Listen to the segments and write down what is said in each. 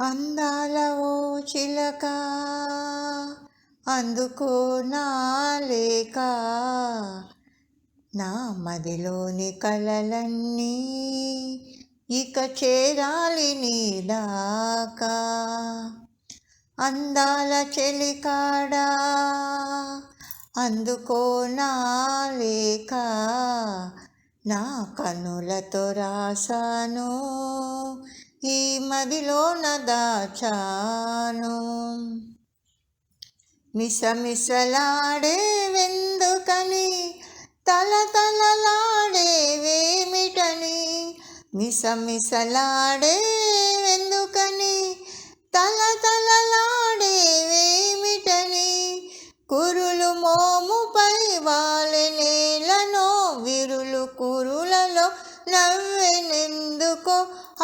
అందాల ఓ చిలక అందుకో నా లేక. నా మదిలోని కలలన్నీ ఇక చేరాలి నీ దాకా. అందాల చెలికాడా అందుకో నా లేక. నా కనులతో రాసాను ఈ మదిలోన దాచాను. మిసమిసలాడే వెందుకని తల తలలాడే మిసమిసలాడే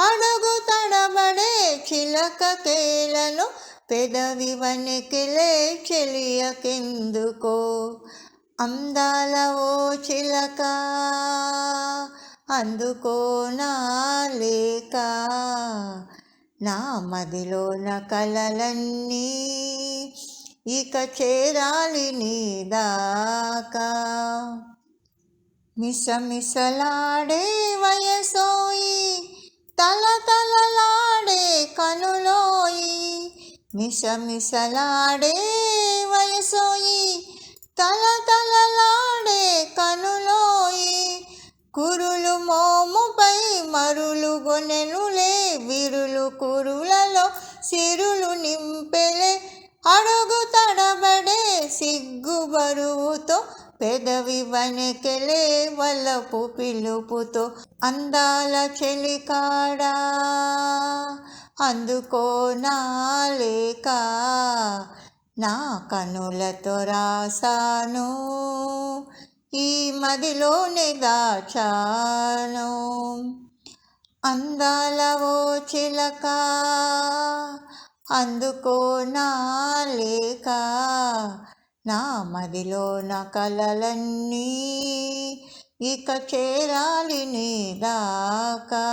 అడుగు తడబడే చిలక కేలను పెదవి వనికిలే చెలియకెందుకో అందాల ఓ చిలక అందుకో నా లేక. నా మదిలోన కలలన్నీ ఇక చేరాలి నీ దాకా. మిసమిసలాడే వయసోయి తల తలలాడే కనులోయి మిసమిసలాడే వయసోయి. తల తలలాడే కనులోయి కురులు మోముపై మరులు గొనెనులే. విరులు కురులలో సిరులు నింపెలే. అడుగు తడబడే సిగ్గు బరువుతో పెదవి వణికెలే వలపు పిలుపుతో అందాల చెలికాడా. అందుకో నాలేక నా కనులతో రాసాను ఈ మదిలోనే దాచాను. అందాల ఓ చిలక అందుకో నా లేక నా మదిలో నా కలలన్నీ ఇక చేరాలి నీ దాకా.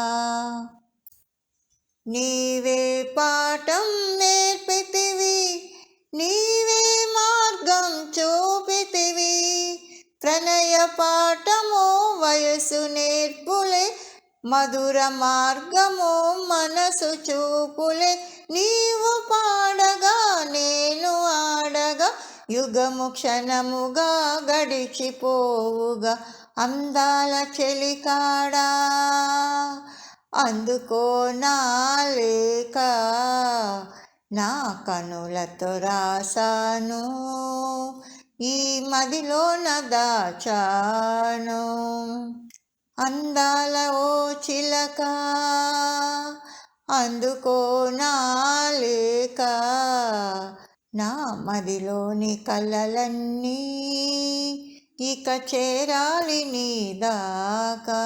నీవే పాఠం నేర్పితివి నీవే మార్గం చూపితివి. ప్రణయ పాఠము వయసు నేర్పులే మధుర మార్గము మనసు చూపులే. నీవు పాడగా నేను యుగము క్షణముగా గడిచిపోవుగా అందాల చెలికాడా? అందుకో నా లేక నా కనులతో రాసాను ఈ మదిలోన దాచాను. అందాల ఓ చిలక అందుకో నా లేక నా మదిలోని కళ్ళలన్నీ ఇక చేరాలి నీ దాకా.